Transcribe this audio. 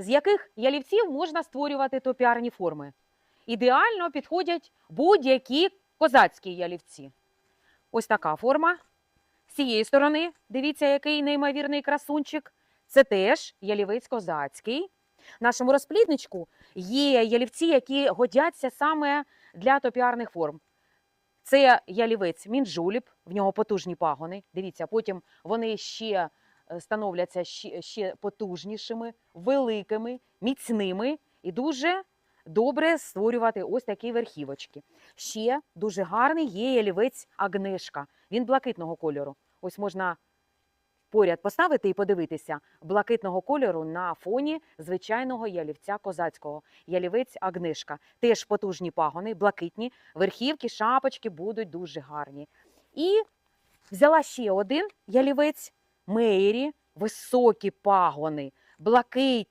з яких ялівців можна створювати топіарні форми. Ідеально підходять будь-які козацькі ялівці. Ось така форма. З цієї сторони, дивіться, який неймовірний красунчик. Це теж ялівець козацький. Нашому розплідничку є ялівці, які годяться саме для топіарних форм. Це ялівець мінджуліп, в нього потужні пагони. Дивіться, потім вони ще становляться ще, потужнішими, великими, міцними і дуже добре створювати ось такі верхівочки. Ще дуже гарний є ялівець агнешка. Він блакитного кольору. Ось можна поряд поставити і подивитися блакитного кольору на фоні звичайного ялівця козацького. Ялівець агнешка. Теж потужні пагони, блакитні, верхівки, шапочки будуть дуже гарні. І взяла ще один ялівець Мейрі, високі пагони, блакитні.